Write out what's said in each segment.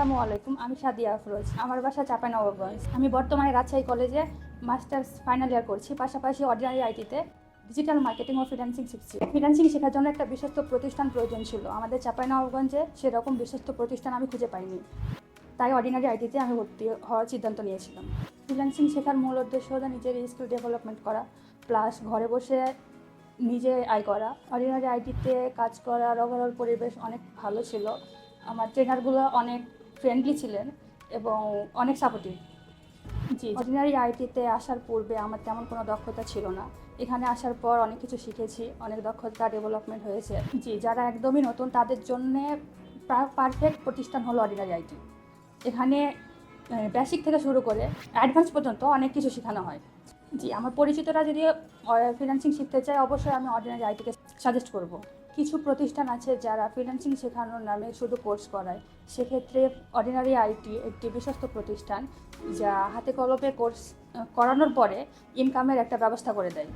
আসসালামু আলাইকুম, আমি সাদিয়া আফরোজ, আমার বাসা চাঁপাইনবাবগঞ্জ। আমি বর্তমানে রাজশাহী কলেজে মাস্টার্স ফাইনাল ইয়ার করছি, পাশাপাশি অর্ডিনারি আইটিতে ডিজিটাল মার্কেটিং ও ফিন্যান্সিং শিখছি। ফিন্যান্সিং শেখার জন্য একটা বিশ্বস্ত প্রতিষ্ঠান প্রয়োজন ছিল। আমাদের চাঁপাইনবাবগঞ্জে সেরকম বিশ্বস্ত প্রতিষ্ঠান আমি খুঁজে পাইনি। তাই অর্ডিনারি আইটিতে আমি ভর্তি হওয়ার সিদ্ধান্ত নিয়েছিলাম। ফ্রিল্যান্সিং শেখার মূল উদ্দেশ্য হলো নিজের স্কিল ডেভেলপমেন্ট করা, প্লাস ঘরে বসে নিজে আয় করা। অর্ডিনারি আইটিতে কাজ করার ওভারঅল পরিবেশ অনেক ভালো ছিল। আমার ট্রেনারগুলো অনেক ফ্রেন্ডলি ছিলেন এবং অনেক সাপোর্টিভ জি অর্ডিনারি আইটিতে আসার পূর্বে আমার তেমন কোনো দক্ষতা ছিল না। এখানে আসার পর অনেক কিছু শিখেছি অনেক দক্ষতা ডেভেলপমেন্ট হয়েছে। জি যারা একদমই নতুন তাদের জন্যে পারফেক্ট প্রতিষ্ঠান হলো অর্ডিনারি আইটি এখানে বেসিক থেকে শুরু করে অ্যাডভান্স পর্যন্ত অনেক কিছু শেখানো হয়। জি আমার পরিচিতরা যদি ফ্রিল্যান্সিং শিখতে চায় অবশ্যই আমি অর্ডিনারি আইটিকে সাজেস্ট করব। কিছু প্রতিষ্ঠান আছে যারা ফ্রিল্যান্সিং শেখানোর নামে শুধু কোর্স করায়। সেক্ষেত্রে অর্ডিনারি আইটি একটি বিশ্বস্ত প্রতিষ্ঠান যা হাতে কলমে কোর্স করানোর পরে ইনকামের একটা ব্যবস্থা করে দেয়।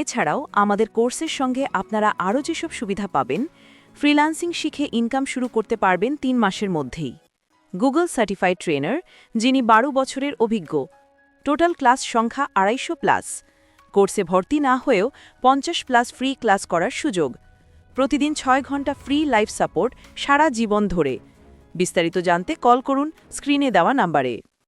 এছাড়াও আমাদের কোর্সের সঙ্গে আপনারা আরও যেসব সুবিধা পাবেন ফ্রিল্যান্সিং শিখে ইনকাম শুরু করতে পারবেন তিন মাসের মধ্যেই। গুগল সার্টিফাইড ট্রেনার যিনি বারো বছরের অভিজ্ঞ। টোটাল ক্লাস সংখ্যা আড়াইশো প্লাস কোর্সে ভর্তি না হয়েও পঞ্চাশ প্লাস ফ্রি ক্লাস করার সুযোগ। প্রতিদিন ছয় ঘণ্টা ফ্রি লাইফ সাপোর্ট সারা জীবন ধরে। বিস্তারিত জানতে কল করুন স্ক্রিনে দেওয়া নাম্বারে